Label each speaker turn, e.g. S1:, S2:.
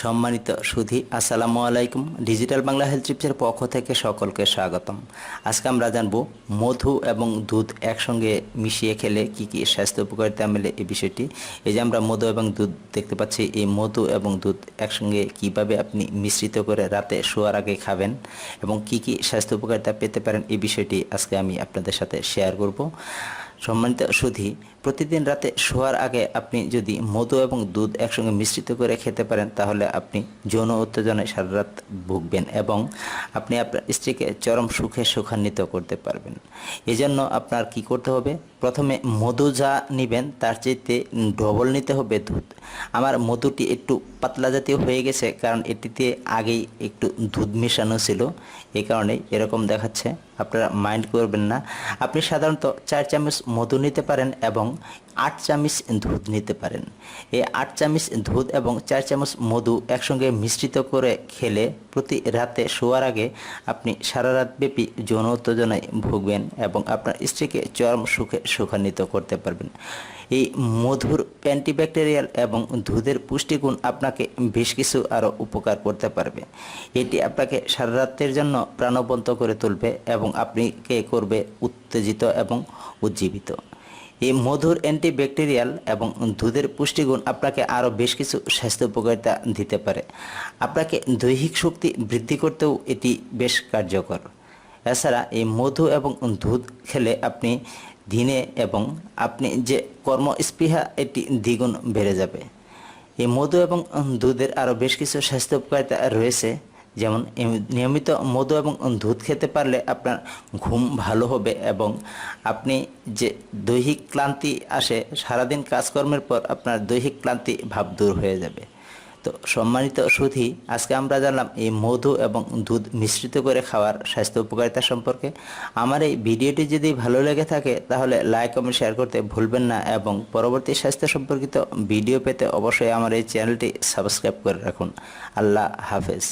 S1: সম্মানিত সুধী, আসসালামু আলাইকুম। ডিজিটাল বাংলা হেলথ টিপসের পক্ষ থেকে সকলকে স্বাগতম। আজকে আমরা জানব মধু এবং দুধ একসঙ্গে মিশিয়ে খেলে কি কি স্বাস্থ্য উপকারিতা মেলে এই বিষয়টি। এই যে আমরা মধু এবং দুধ দেখতে পাচ্ছি, এই মধু এবং দুধ একসঙ্গে কীভাবে আপনি মিশ্রিত করে রাতে শোয়ার আগে খাবেন এবং কি কি স্বাস্থ্য উপকারিতা পেতে পারেন এই বিষয়টি আজকে আমি আপনাদের সাথে শেয়ার করব। সম্মানিত সুধি, প্রতিদিন রাতে শোয়ার আগে আপনি যদি মধু এবং দুধ একসঙ্গে মিশ্রিত করে খেতে পারেন, তাহলে আপনি যৌন উত্তেজনায় সারা রাত ভুগবেন এবং আপনি আপনার স্ত্রীকে চরম সুখে সুখান্বিত করতে পারবেন। এজন্য আপনার কি করতে হবে? প্রথমে মধু যা নেবেন, তার চাইতে ডবল নিতে হবে দুধ। আমার মধুটি একটু পাতলা জাতীয় হয়ে গেছে, কারণ এটিতে আগেই একটু দুধ মেশানো ছিল। এই কারণে এরকম দেখাচ্ছে। আপনারা মাইন্ড করবেন না। আপনি সাধারণত চার চামচ মধু নিতে পারেন এবং আট চামচ দুধ নিতে পারেন। এই আট চামচ দুধ এবং চার চামচ মধু একসঙ্গে মিশ্রিত করে খেলে প্রতি রাতে শোয়ার আগে আপনি সারা রাত ব্যাপী যৌন উত্তেজনায় ভুগবেন এবং আপনার স্ত্রীকে চরম সুখে সুখান্বিত করতে পারবেন। এই মধুর অ্যান্টিব্যাকটেরিয়াল এবং দুধের পুষ্টিগুণ আপনাকে বেশ কিছু আরও উপকার করতে পারবে। এটি আপনাকে সারা রাতের জন্য প্রাণবন্ত করে তুলবে এবং আপনি কে করবে? উত্তেজিত এবং উজ্জীবিত। এই মধুর অ্যান্টিব্যাকটেরিয়াল এবং দুধের পুষ্টিগুণ আপনাকে আরও বেশ কিছু স্বাস্থ্য উপকারিতা দিতে পারে। আপনাকে দৈহিক শক্তি বৃদ্ধি করতেও এটি বেশ কার্যকর। এছাড়া এই মধু এবং দুধ খেলে আপনি দিনে এবং আপনি যে কর্মস্পৃহা, এটি দ্বিগুণ বেড়ে যাবে। এই মধু এবং দুধের আরও বেশ কিছু স্বাস্থ্য উপকারিতা রয়েছে। যেমন নিয়মিত মধু এবং দুধ খেতে পারলে আপনার ঘুম ভালো হবে এবং আপনি যে দৈহিক ক্লান্তি আসে, সারাদিন কাজকর্মের পর আপনার দৈহিক ক্লান্তি ভাব দূর হয়ে যাবে। তো সম্মানিত সুধি আজকে আমরা জানলাম এই মধু এবং দুধ মিশ্রিত করে খাওয়ার স্বাস্থ্য উপকারিতা সম্পর্কে। আমার এই ভিডিওটি যদি ভালো লেগে থাকে, তাহলে লাইক কমেন্ট শেয়ার করতে ভুলবেন না এবং পরবর্তী স্বাস্থ্য সম্পর্কিত ভিডিও পেতে অবশ্যই আমার এই চ্যানেলটি সাবস্ক্রাইব করে রাখুন। আল্লাহ হাফেজ।